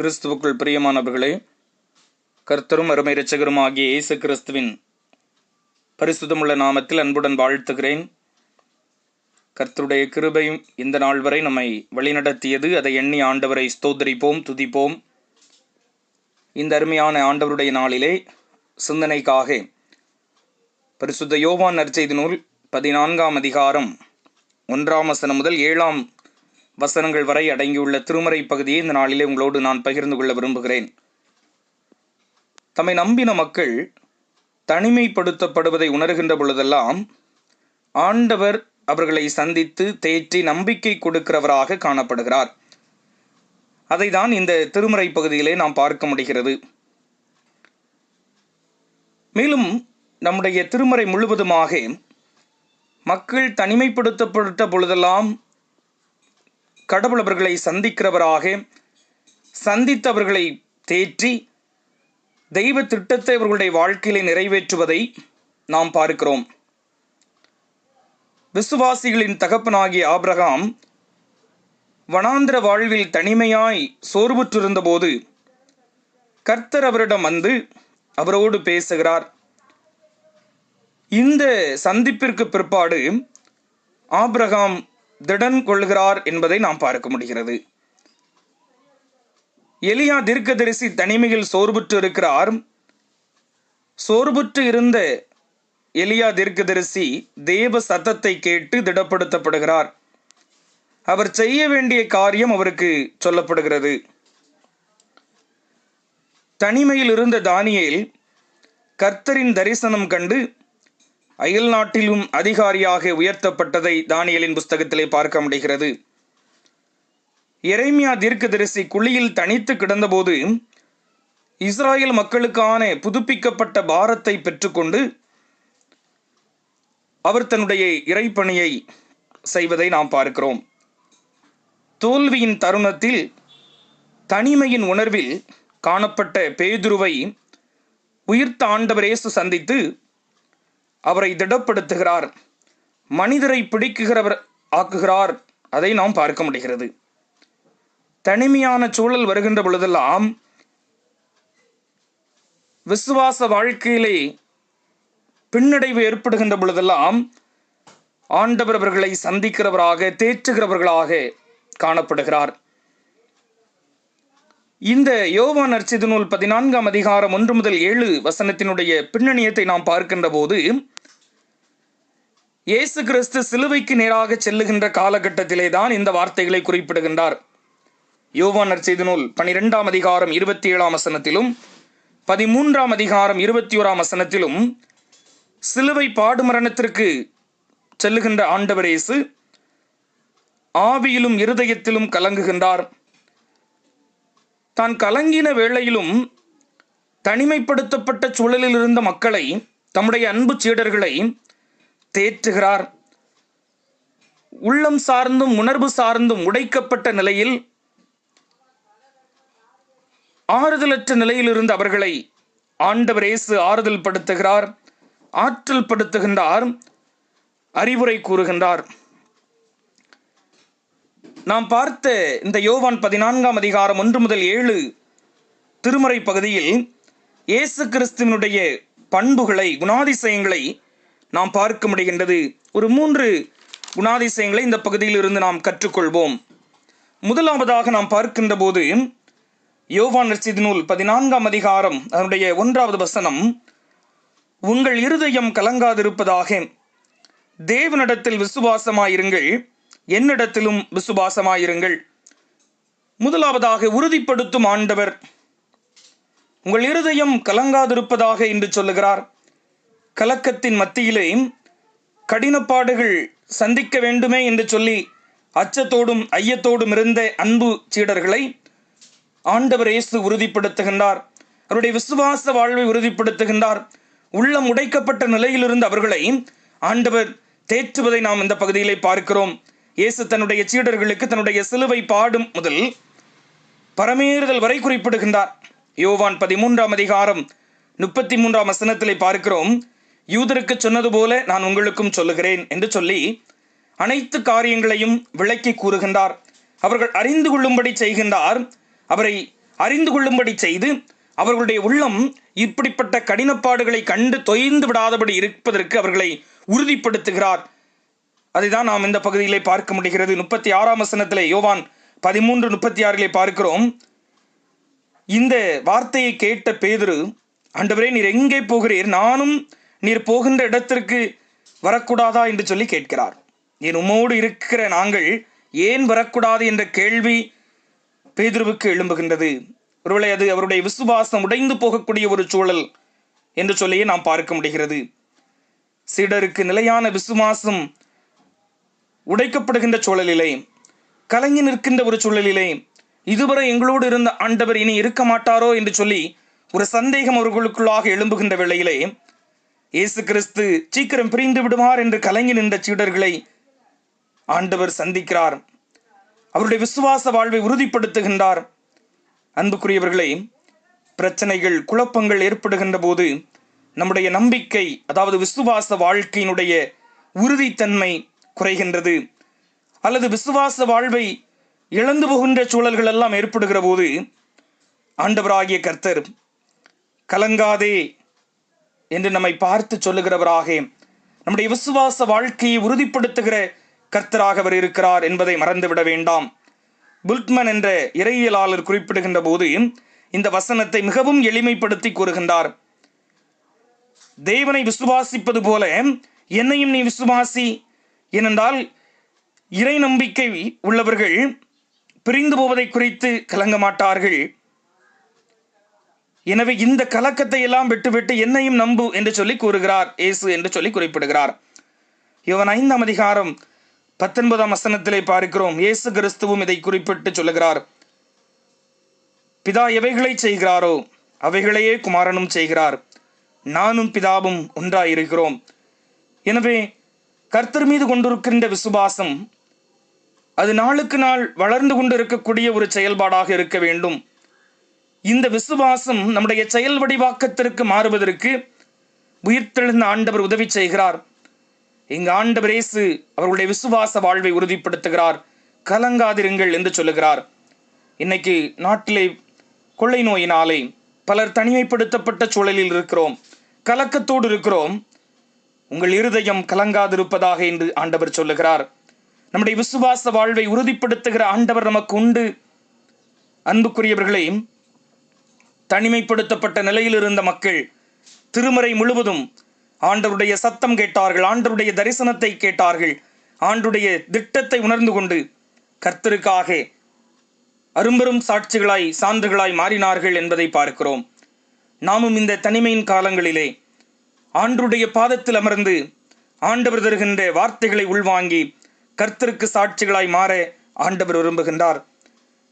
கிறிஸ்துவுக்குள் பிரியமானவர்களே கர்த்தரும் அருமை இரட்சகரும் ஆகிய இயேசு கிறிஸ்துவின் பரிசுத்தமுள்ள நாமத்தில் அன்புடன் வாழ்த்துகிறேன். கர்த்தருடைய கிருபையும் இந்த நாள் வரை நம்மை வழிநடத்தியது. அதை எண்ணி ஆண்டவரை ஸ்தோத்தரிப்போம் துதிப்போம். இந்த அருமையான ஆண்டவருடைய நாளிலே சிந்தனைக்காக பரிசுத்த யோவான் நற்செய்தி நூல் பதினான்காம் அதிகாரம் ஒன்றாம் வசனம் முதல் ஏழாம் வசனங்கள் வரை அடங்கியுள்ள திருமறை பகுதியை இந்த நாளிலே உங்களோடு நான் பகிர்ந்து கொள்ள விரும்புகிறேன். தம்மை நம்பின மக்கள் தனிமைப்படுத்தப்படுவதை உணர்கின்ற பொழுதெல்லாம் ஆண்டவர் அவர்களை சந்தித்து தேற்றி நம்பிக்கை கொடுக்கிறவராக காணப்படுகிறார். அதை தான் இந்த திருமறை பகுதியிலே நாம் பார்க்க முடிகிறது. மேலும் நம்முடைய திருமறை முழுவதுமாக மக்கள் தனிமைப்படுத்தப்பட்ட பொழுதெல்லாம் கடவுள் அவர்களை சந்திக்கிறவராக சந்தித்தவர்களை தேற்றி தெய்வ திட்டத்தை அவர்களுடைய வாழ்க்கையிலே நிறைவேற்றுவதை நாம் பார்க்கிறோம். விசுவாசிகளின் தகப்பனாகிய ஆப்ரகாம் வனாந்திர வாழ்வில் தனிமையாய் சோர்வுற்றிருந்தபோது கர்த்தர் அவரிடம் வந்து அவரோடு பேசுகிறார். இந்த சந்திப்பிற்கு பிற்பாடு ஆப்ரகாம் திடன் கொள்கிறார் என்பதை நாம் பார்க்க முடிகிறது. எலியா தீர்க்கதரிசி தனிமையில் சோர்வுற்று இருக்கிறார். சோர்வுற்று இருந்த எலியா தீர்க்கதரிசி தேவ சத்தத்தை கேட்டு திடப்படுத்தப்படுகிறார். அவர் செய்ய வேண்டிய காரியம் அவருக்கு சொல்லப்படுகிறது. தனிமையில் இருந்த தானியேல் கர்த்தரின் தரிசனம் கண்டு அயல் நாட்டிலும் அதிகாரியாக உயர்த்தப்பட்டதை தானியலின் புஸ்தகத்திலே பார்க்க முடிகிறது. எரேமியா தீர்க்கதரிசி குழியில் தனித்து கிடந்தபோது இஸ்ராயல் மக்களுக்கான புதுப்பிக்கப்பட்ட பாரத்தை பெற்றுக்கொண்டு அவர் தன்னுடைய இறைப்பணியை செய்வதை நாம் பார்க்கிறோம். தோல்வியின் தருணத்தில் தனிமையின் உணர்வில் காணப்பட்ட பேதுருவை உயிர்த்த ஆண்டவர் இயேசு சந்தித்து அவரை திடப்படுத்துகிறார். மனிதரை பிடிக்குகிறவர் ஆக்குகிறார். அதை நாம் பார்க்க முடிகிறது. தனிமையான சூழல் வருகின்ற பொழுதெல்லாம் விசுவாச வாழ்க்கையிலே பின்னடைவு ஏற்படுகின்ற பொழுதெல்லாம் ஆண்டவர் அவர்களை சந்திக்கிறவராக தேற்றுகிறவர்களாக காணப்படுகிறார். இந்த யோவான் நற்செய்தி நூல் பதினான்காம் அதிகாரம் ஒன்று முதல் ஏழு வசனத்தினுடைய பின்னணியத்தை நாம் பார்க்கின்ற போது இயேசு கிறிஸ்து சிலுவைக்கு நேராக செல்லுகின்ற காலகட்டத்திலே தான் இந்த வார்த்தைகளை குறிப்பிடுகின்றார். யோவான் நற்செய்தி நூல் பனிரெண்டாம் அதிகாரம் இருபத்தி ஏழாம் வசனத்திலும் பதிமூன்றாம் அதிகாரம் இருபத்தி ஓராம் வசனத்திலும் சிலுவை பாடுமரணத்திற்கு செல்லுகின்ற ஆண்டவர் இயேசு ஆவியிலும் இருதயத்திலும் கலங்குகின்றார். தான் கலங்கின வேளையிலும் தனிமைப்படுத்தப்பட்ட சூழலில் இருந்த மக்களை தம்முடைய அன்பு சீடர்களை தேற்றுகிறார். உள்ளம் சார்ந்தும் உணர்வு சார்ந்தும் உடைக்கப்பட்ட நிலையில் ஆறுதலற்ற நிலையில் இருந்து அவர்களை ஆண்டவர் இயேசு ஆறுதல் படுத்துகிறார் ஆற்றல் படுத்துகின்றார் அறிவுரை கூறுகின்றார். நாம் பார்த்த இந்த யோவான் பதினான்காம் அதிகாரம் ஒன்று முதல் ஏழு திருமறை பகுதியில் இயேசு கிறிஸ்துவனுடைய பண்புகளை குணாதிசயங்களை நாம் பார்க்க முடிகின்றது. ஒரு மூன்று குணாதிசயங்களை இந்த பகுதியில் இருந்து நாம் கற்றுக்கொள்வோம். முதலாவதாக நாம் பார்க்கின்ற போது யோவான் ரசித் நூல் பதினான்காம் அதிகாரம் அதனுடைய ஒன்றாவது வசனம் உங்கள் இருதயம் கலங்காதிருப்பதாக. தேவனிடத்தில் விசுவாசமாயிருங்கள் என்னிடத்திலும் விசுவாசமாயிருங்கள். முதலாவதாக உறுதிப்படுத்தும் ஆண்டவர் உங்கள் இருதயம் கலங்காதிருப்பதாக என்று சொல்லுகிறார். கலக்கத்தின் மத்தியிலே கடினப்பாடுகள் சந்திக்க வேண்டுமே என்று சொல்லி அச்சத்தோடும் ஐயத்தோடும் இருந்த அன்பு சீடர்களை ஆண்டவர் இயேசு உறுதிப்படுத்துகின்றார். அவருடைய விசுவாச வாழ்வை உறுதிப்படுத்துகின்றார். உள்ளம் உடைக்கப்பட்ட நிலையிலிருந்து அவர்களை ஆண்டவர் தேற்றுவதை நாம் இந்த பகுதியிலே பார்க்கிறோம். இயேசு தன்னுடைய சீடர்களுக்கு தன்னுடைய சிலுவை பாடும் முதல் பரமேறுதல் வரை குறிப்பிடுகின்றார். யோவான் பதிமூன்றாம் அதிகாரம் முப்பத்தி மூன்றாம் வசனத்திலே பார்க்கிறோம். யூதருக்கு சொன்னது போல நான் உங்களுக்கும் சொல்லுகிறேன் என்று சொல்லி அனைத்து காரியங்களையும் விளக்கி கூறுகின்றார். அவர்கள் அறிந்து கொள்ளும்படி செய்கின்றார். அவரை அறிந்து கொள்ளும்படி செய்து அவர்களுடைய உள்ளம் இப்படிப்பட்ட கடினப்பாடுகளை கண்டு தொய்ந்து விடாதபடி இருப்பதற்கு அவர்களை உறுதிப்படுத்துகிறார். அதைதான் நாம் இந்த பகுதியிலே பார்க்க முடிகிறது. முப்பத்தி ஆறாம் வசனத்திலே யோவான் பதிமூன்று முப்பத்தி ஆறிலே பார்க்கிறோம். இந்த வார்த்தையை கேட்ட பேதுரு ஆண்டவரே நீர் எங்கே போகிறீர்? நானும் நீர் போகின்ற இடத்திற்கு வரக்கூடாதா என்று சொல்லி கேட்கிறார். என் உம்மோடு இருக்கிற நாங்கள் ஏன் வரக்கூடாது என்ற கேள்வி பேதுருவுக்கு எழும்புகின்றது. ஒருவேளை அது அவருடைய விசுவாசம் உடைந்து போகக்கூடிய ஒரு சூழல் என்று சொல்லியே நாம் பார்க்க முடிகிறது. சீடருக்கு நிலையான விசுவாசம் உடைக்கப்படுகின்ற சூழலிலே கலங்கி நிற்கின்ற ஒரு சூழலிலே இதுவரை எங்களோடு இருந்த ஆண்டவர் இனி இருக்க மாட்டாரோ என்று சொல்லி ஒரு சந்தேகம் அவர்களுக்குள்ளாக எழும்புகின்ற வேளையிலே இயேசு கிறிஸ்து சீக்கிரம் பிரிந்து விடுவார் என்று கலங்கி நின்ற சீடர்களை ஆண்டவர் சந்திக்கிறார். அவருடைய விசுவாச வாழ்வை உறுதிப்படுத்துகின்றார். அன்புக்குரியவர்களே பிரச்சனைகள் குழப்பங்கள் ஏற்படுகின்ற போது நம்முடைய நம்பிக்கை அதாவது விசுவாச வாழ்க்கையினுடைய உறுதித்தன்மை குறைகின்றது. அல்லது விசுவாச வாழ்வை இழந்து போகின்ற சூழல்கள் எல்லாம் ஏற்படுகிற போது ஆண்டவராகிய கர்த்தர் கலங்காதே என்று நம்மை பார்த்து சொல்லுகிறவராக நம்முடைய விசுவாச வாழ்க்கையை உறுதிப்படுத்துகிற கர்த்தராக அவர் இருக்கிறார் என்பதை மறந்துவிட வேண்டாம். புல்ட்மன் என்ற இறையியலாளர் குறிப்பிடுகின்ற போது இந்த வசனத்தை மிகவும் எளிமைப்படுத்தி கூறுகின்றார். தேவனை விசுவாசிப்பது போல என்னையும் நீ விசுவாசி. ஏனென்றால் இறை நம்பிக்கை உள்ளவர்கள் பிரிந்து போவதை குறித்து கலங்க மாட்டார்கள் எனவே இந்த கலக்கத்தை எல்லாம் விட்டுவிட்டு என்னையும் நம்பு என்று சொல்லி கூறுகிறார் இயேசு என்று சொல்லி குறிப்பிடுகிறார். இவன் ஐந்தாம் அதிகாரம் பத்தொன்பதாம் வசனத்திலே பார்க்கிறோம். இயேசு கிறிஸ்துவும் இதை குறிப்பிட்டு சொல்லுகிறார். பிதா எவைகளை செய்கிறாரோ அவைகளையே குமாரனும் செய்கிறார். நானும் பிதாவும் ஒன்றாயிருக்கிறோம். எனவே கர்த்தர் மீது கொண்டிருக்கின்ற விசுவாசம் அது நாளுக்கு நாள் வளர்ந்து கொண்டு இருக்கக்கூடிய ஒரு செயல்பாடாக இருக்க வேண்டும். இந்த விசுவாசம் நம்முடைய செயல் வடிவாக்கத்திற்கு மாறுவதற்கு உயிர்த்தெழுந்த ஆண்டவர் உதவி செய்கிறார். இங்கு ஆண்டவர் இயேசு அவர்களுடைய விசுவாச வாழ்வை உறுதிப்படுத்துகிறார். கலங்காதிருங்கள் என்று சொல்லுகிறார். இன்னைக்கு நாட்டிலே கொள்ளை நோயினாலே பலர் தனிமைப்படுத்தப்பட்ட சூழலில் இருக்கிறோம். கலக்கத்தோடு இருக்கிறோம். உங்கள் இருதயம் கலங்காதிருப்பதாக என்று ஆண்டவர் சொல்லுகிறார். நம்முடைய விசுவாச வாழ்வை உறுதிப்படுத்துகிற ஆண்டவர் நமக்கு உண்டு. அன்புக்குரியவர்களையும் தனிமைப்படுத்தப்பட்ட நிலையில் இருந்த மக்கள் திருமறை முழுவதும் ஆண்டவருடைய சத்தம் கேட்டார்கள் ஆண்டருடைய தரிசனத்தை கேட்டார்கள் ஆண்டுடைய திட்டத்தை உணர்ந்து கொண்டு கர்த்தருக்காக அரும்பெரும் சாட்சிகளாய் சான்றுகளாய் மாறினார்கள் என்பதை பார்க்கிறோம். நாமும் இந்த தனிமையின் காலங்களிலே ஆண்டுடைய பாதத்தில் அமர்ந்து ஆண்டவர் தருகின்ற வார்த்தைகளை உள்வாங்கி கர்த்தருக்கு சாட்சிகளாய் மாற ஆண்டவர் விரும்புகின்றார்.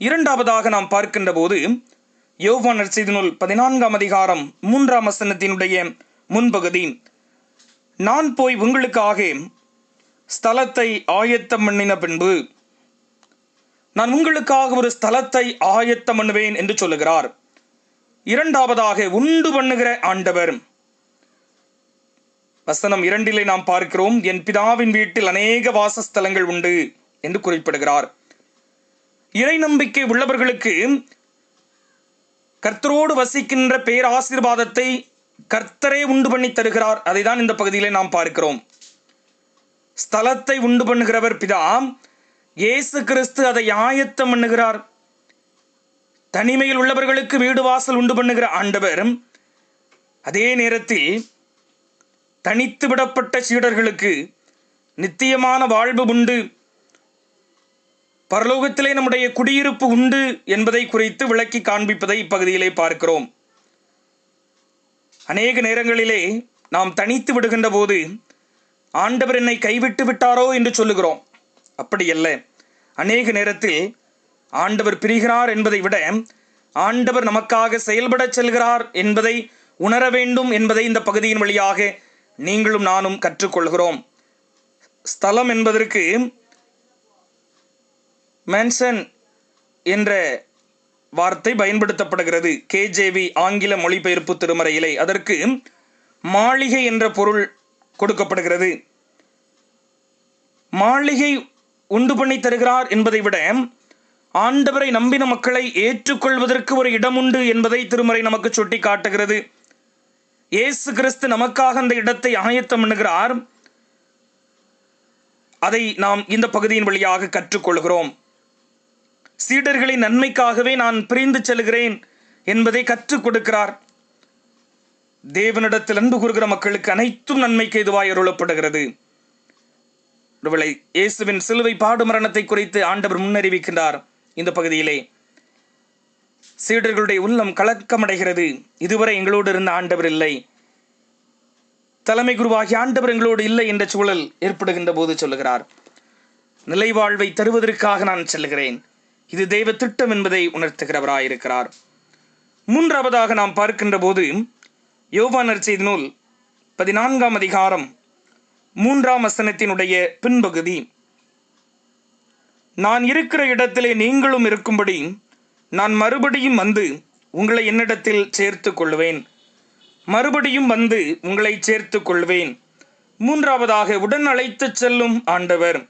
இரண்டாவதாக நாம் பார்க்கின்ற போது யோவானர் நற்செய்தி நூல் பதினான்காம் அதிகாரம் மூன்றாம் வசனத்தினுடைய முன்பகுதி. நான் போய் உங்களுக்காக ஸ்தலத்தை ஆயத்தம் பண்ணின பின்பு நான் உங்களுக்காக ஒரு ஸ்தலத்தை ஆயத்தம் பண்ணுவேன் என்று சொல்லுகிறார். இரண்டாவதாக உண்டு பண்ணுகிற ஆண்டவர். வசனம் இரண்டிலே நாம் பார்க்கிறோம் என் பிதாவின் வீட்டில் அநேக வாசஸ்தலங்கள் உண்டு என்று குறிப்பிடுகிறார். இறை நம்பிக்கை உள்ளவர்களுக்கு கர்த்தரோடு வசிக்கின்ற பேராசீர்வாதத்தை கர்த்தரே உண்டு பண்ணி தருகிறார். அதை தான் இந்த பகுதியிலே நாம் பார்க்கிறோம். ஸ்தலத்தை உண்டு பண்ணுகிறவர் பிதா. இயேசு கிறிஸ்து அதை ஆயத்தம் பண்ணுகிறார். தனிமையில் உள்ளவர்களுக்கு வீடு வாசல் உண்டு பண்ணுகிற ஆண்டவர் அதே நேரத்தில் தனித்து விடப்பட்ட சீடர்களுக்கு நித்தியமான வாழ்வு உண்டு. பரலோகத்திலே நம்முடைய குடியிருப்பு உண்டு என்பதை குறித்து விளக்கி காண்பிப்பதை இப்பகுதியிலே பார்க்கிறோம். அநேக நேரங்களிலே நாம் தனித்து விடுகின்ற போது ஆண்டவர் என்னை கைவிட்டு விட்டாரோ என்று சொல்லுகிறோம். அப்படி அல்ல. அநேக நேரத்தில் ஆண்டவர் பிரிகிறார் என்பதை விட ஆண்டவர் நமக்காக செயல்படச் செல்கிறார் என்பதை உணர வேண்டும் என்பதை இந்த பகுதியின் வழியாக நீங்களும் நானும் கற்றுக்கொள்கிறோம். ஸ்தலம் என்பதற்கு மேன்சன் என்ற வார்த்தை பயன்படுத்தப்படுகிறது. கேஜேவி ஆங்கில மொழிபெயர்ப்பு திருமறையிலே. அதற்கு மாளிகை என்ற பொருள் கொடுக்கப்படுகிறது. மாளிகை உண்டு பண்ணி தருகிறார் என்பதை விட ஆண்டவரை நம்பின மக்களை ஏற்றுக்கொள்வதற்கு ஒரு இடம் உண்டு என்பதை திருமறை நமக்கு சுட்டி காட்டுகிறது இயேசு கிறிஸ்து நமக்காக அந்த இடத்தை ஆயத்தம் பண்ணுகிறார். அதை நாம் இந்த பகுதியின் வழியாக கற்றுக்கொள்கிறோம். சீடர்களின் நன்மைக்காகவே நான் பிரிந்து செல்கிறேன் என்பதை கற்றுக் கொடுக்கிறார். தேவனிடத்தில் அன்பு கூறுகிற மக்களுக்கு அனைத்தும் நன்மைக்கு எதுவாய் அருளப்படுகிறது. ஒருவேளை இயேசுவின் சிலுவை பாடு மரணத்தை குறித்து ஆண்டவர் முன்னறிவிக்கின்றார். இந்த பகுதியிலே சீடர்களுடைய உள்ளம் கலக்கமடைகிறது. இதுவரை எங்களோடு இருந்த ஆண்டவர் இல்லை. தலைமை குருவாகி ஆண்டவர் எங்களோடு இல்லை என்ற சூழல் ஏற்படுகின்ற போது சொல்லுகிறார். நிலைவாழ்வை தருவதற்காக நான் செல்கிறேன். இது தெய்வ திட்டம் என்பதை உணர்த்துகிறவராயிருக்கிறார். மூன்றாவதாக நாம் பார்க்கின்ற போது யோவானர் செய்தி நூல் பதினான்காம் அதிகாரம் மூன்றாம் வசனத்தினுடைய பின்பகுதி. நான் இருக்கிற இடத்திலே நீங்களும் இருக்கும்படி நான் மறுபடியும் வந்து உங்களை என்னிடத்தில் சேர்த்து கொள்வேன். மறுபடியும் வந்து உங்களை சேர்த்து கொள்வேன். மூன்றாவதாக உடன் அழைத்து செல்லும் ஆண்டவர்.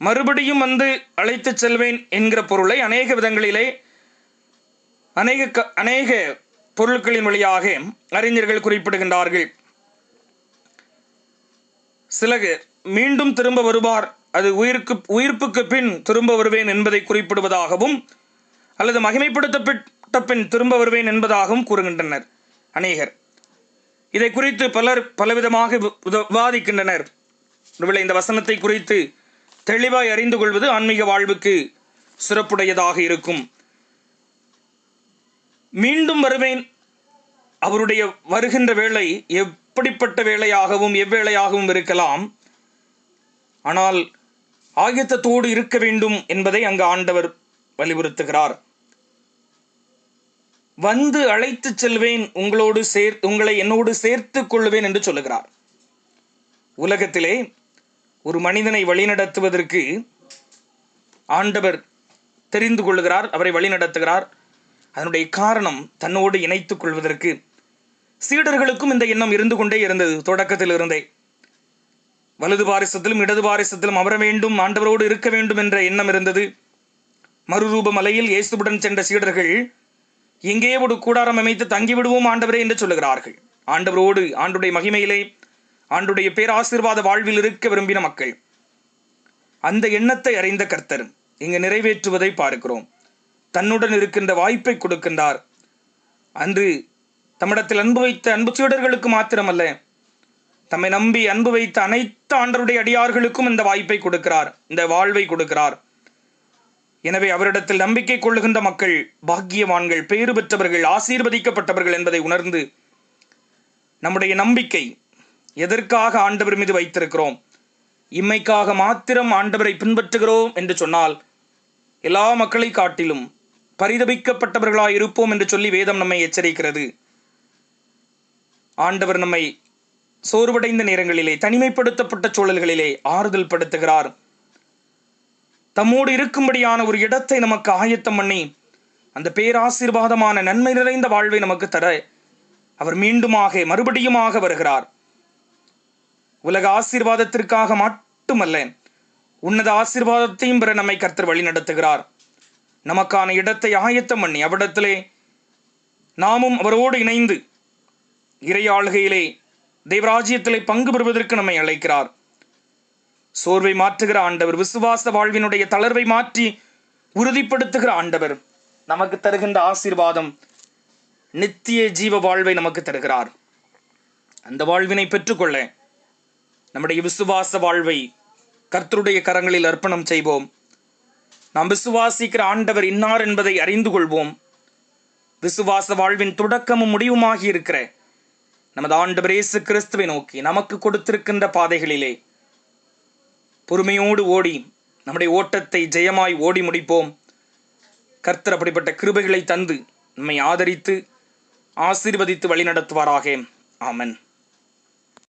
மறுபடியும் வந்து அழைத்து செல்வேன் என்கிற பொருளை அநேக விதங்களிலே அநேக க- அநேக பொருட்களின் வழியாக அறிஞர்கள் குறிப்பிடுகின்றார்கள். சிலகு மீண்டும் திரும்ப வருவார். அது உயிருக்கு உயிர்ப்புக்கு பின் திரும்ப வருவேன் என்பதை குறிப்பிடுவதாகவும் அல்லது மகிமைப்படுத்தப்பட்ட பின் திரும்ப வருவேன் என்பதாகவும் கூறுகின்றனர் அநேகர். இதை குறித்து பலர் பலவிதமாக வி- விவாதிக்கின்றனர். ஒருவேளை இந்த வசனத்தை குறித்து தெளிவாய் அறிந்து கொள்வது ஆன்மீக வாழ்வுக்கு சிறப்புடையதாக இருக்கும். மீண்டும் வருவேன். அவருடைய வருகின்ற வேலை எப்படிப்பட்ட வேலையாகவும் எவ்வேளையாகவும் இருக்கலாம். ஆனால் ஆயத்தத்தோடு இருக்க வேண்டும் என்பதை அங்கு ஆண்டவர் வலியுறுத்துகிறார். வந்து அழைத்துச் செல்வேன் உங்களோடு சேர் உங்களை என்னோடு சேர்த்துக் கொள்வேன் என்று சொல்லுகிறார். உலகத்திலே ஒரு மனிதனை வழிநடத்துவதற்கு ஆண்டவர் தெரிந்து கொள்கிறார் அவரை வழிநடத்துகிறார். அதனுடைய காரணம் தன்னோடு இணைத்துக் கொள்வதற்கு. சீடர்களுக்கும் இந்த எண்ணம் இருந்து கொண்டே இருந்தது தொடக்கத்தில் இருந்தே. வலது பாரிசத்திலும் இடது பாரிசத்திலும் அமர வேண்டும் ஆண்டவரோடு இருக்க வேண்டும் என்ற எண்ணம் இருந்தது. மறுரூப மலையில் இயேசுவுடன் சென்ற சீடர்கள் எங்கே ஒரு கூடாரம் அமைத்து தங்கிவிடுவோம் ஆண்டவரே என்று சொல்லுகிறார்கள். ஆண்டவரோடு ஆண்டுடைய மகிமையிலே ஆண்டுடைய பேராசீர்வாத வாழ்வில் இருக்க விரும்பின மக்கள். அந்த எண்ணத்தை அறிந்த கர்த்தர் இங்கு நிறைவேற்றுவதை பார்க்கிறோம். தன்னுடன் இருக்கின்ற வாய்ப்பை கொடுக்கின்றார். அன்று தம்மிடத்தில் அன்பு வைத்த அன்பு சீடர்களுக்கு மாத்திரமல்ல தம்மை நம்பி அன்பு வைத்த அனைத்து ஆண்டருடைய அடியார்களுக்கும் இந்த வாய்ப்பை கொடுக்கிறார் இந்த வாழ்வை கொடுக்கிறார். எனவே அவரிடத்தில் நம்பிக்கை கொள்ளுகின்ற மக்கள் பாக்கியவான்கள் பேறு பெற்றவர்கள் ஆசீர்வதிக்கப்பட்டவர்கள் என்பதை உணர்ந்து நம்முடைய நம்பிக்கை எதற்காக ஆண்டவர் மீது வைத்திருக்கிறோம்? இம்மைக்காக மாத்திரம் ஆண்டவரை பின்பற்றுகிறோம் என்று சொன்னால் எல்லா மக்களை காட்டிலும் பரிதபிக்கப்பட்டவர்களாய் இருப்போம் என்று சொல்லி வேதம் நம்மை எச்சரிக்கிறது. ஆண்டவர் நம்மை சோர்வடைந்த நேரங்களிலே தனிமைப்படுத்தப்பட்ட சூழல்களிலே ஆறுதல் படுத்துகிறார். தம்மோடு இருக்கும்படியான ஒரு இடத்தை நமக்கு ஆயத்தம் பண்ணி அந்த பேராசீர்வாதமான நன்மை நிறைந்த வாழ்வை நமக்கு தர அவர் மீண்டுமாக மறுபடியுமாக வருகிறார். உலக ஆசீர்வாதத்திற்காக மட்டுமல்ல உன்னத ஆசீர்வாதத்தையும் பெற நம்மை கர்த்தர் வழி நடத்துகிறார் நமக்கான இடத்தை ஆயத்தம் பண்ணி அவ்விடத்திலே நாமும் அவரோடு இணைந்து இறையாளுகையிலே தெய்வராஜ்யத்திலே பங்கு பெறுவதற்கு நம்மை அழைக்கிறார். சோர்வை மாற்றுகிற ஆண்டவர் விசுவாச வாழ்வினுடைய தளர்வை மாற்றி உறுதிப்படுத்துகிற ஆண்டவர் நமக்கு தருகின்ற ஆசீர்வாதம் நித்திய ஜீவ வாழ்வை நமக்கு தருகிறார். அந்த வாழ்வினை பெற்றுக்கொள்ள நம்முடைய விசுவாச வாழ்வை கர்த்தருடைய கரங்களில் அர்ப்பணம் செய்வோம். நாம் விசுவாசிக்கிற ஆண்டவர் இன்னார் என்பதை அறிந்து கொள்வோம். விசுவாச வாழ்வின் தொடக்கமும் முடிவுமாகி இருக்கிற நமது ஆண்டவர் இயேசு கிறிஸ்துவை நோக்கி நமக்கு கொடுத்திருக்கின்ற பாதைகளிலே பொறுமையோடு ஓடி நம்முடைய ஓட்டத்தை ஜெயமாய் ஓடி முடிப்போம். கர்த்தர் அப்படிப்பட்ட கிருபைகளை தந்து நம்மை ஆதரித்து ஆசீர்வதித்து வழிநடத்துவாராக. ஆமன்.